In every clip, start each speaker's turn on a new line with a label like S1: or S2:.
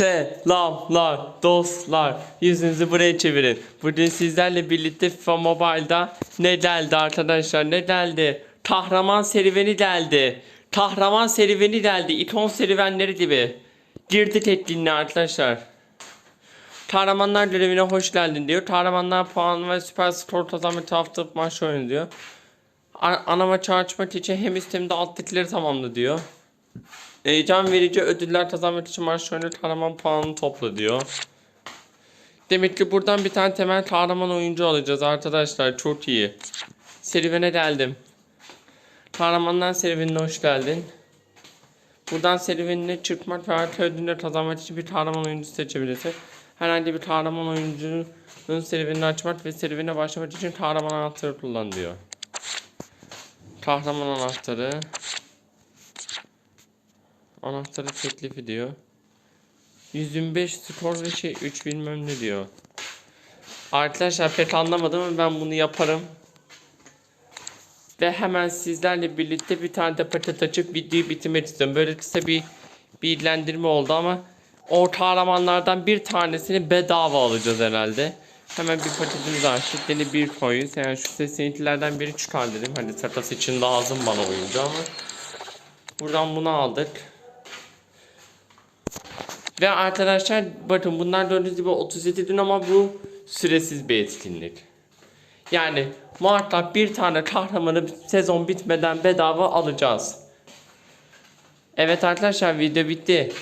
S1: Selamlar dostlar. Yüzünüzü buraya çevirin. Bugün sizlerle birlikte FIFA Mobile'da ne geldi arkadaşlar? Ne geldi? Kahraman serüveni geldi. Kahraman serüveni geldi. İkon serüvenleri gibi. Girdik etkinliğe arkadaşlar. Kahramanlar görevine hoş geldin diyor. Kahramanlar puan ve süper skor kazanma hafta maç oyunu diyor. Ana maçı açmak için hem üstemde altlıkları tamamla diyor. Heyecan verici ödüller kazanmak için oyunu kahraman puanını topla diyor. Demek ki buradan bir tane temel kahraman oyuncu alacağız arkadaşlar. Çok iyi. Serüvene geldim. Kahramanlar serüvenine hoş geldin. Buradan serüvenine çıkmak ve artı ödüller kazanmak için bir kahraman oyuncu seçebilirsin. Herhangi bir kahraman oyuncunun serüvenini açmak ve serüvene başlamak için kahraman anahtarı kullan diyor. Kahraman anahtarı. Anahtarı teklifi diyor. 125 skor ve şey 3 bilmem ne diyor. Arkadaşlar pek anlamadım ama ben bunu yaparım. Ve hemen sizlerle birlikte bir tane de paket açıp videoyu bitirmek istiyorum. Böyle kısa bir bilgilendirme oldu ama o kahramanlardan bir tanesini bedava alacağız herhalde. Hemen bir paketimizi açtık. Yeni bir koyuz. Yani şu sesinikilerden biri çıkar dedim. Hani takas için lazım bana oyuncu ama. Buradan bunu aldık. Ve arkadaşlar bakın bunlar gördüğünüz gibi 37 gün ama bu süresiz bir etkinlik. Yani muhakkak bir tane kahramanı sezon bitmeden bedava alacağız. Evet arkadaşlar video bitti.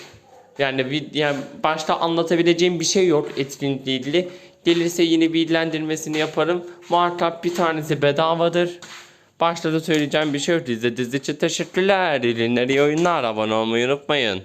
S1: Yani, vid- yani başta anlatabileceğim bir şey yok etkinlikle ilgili. Gelirse yine bilgilendirmesini yaparım. Muhakkak bir tanesi bedavadır. Başta da söyleyeceğim bir şey yok. İzlediğiniz için teşekkürler. İyi oyunlar. Abone olmayı unutmayın.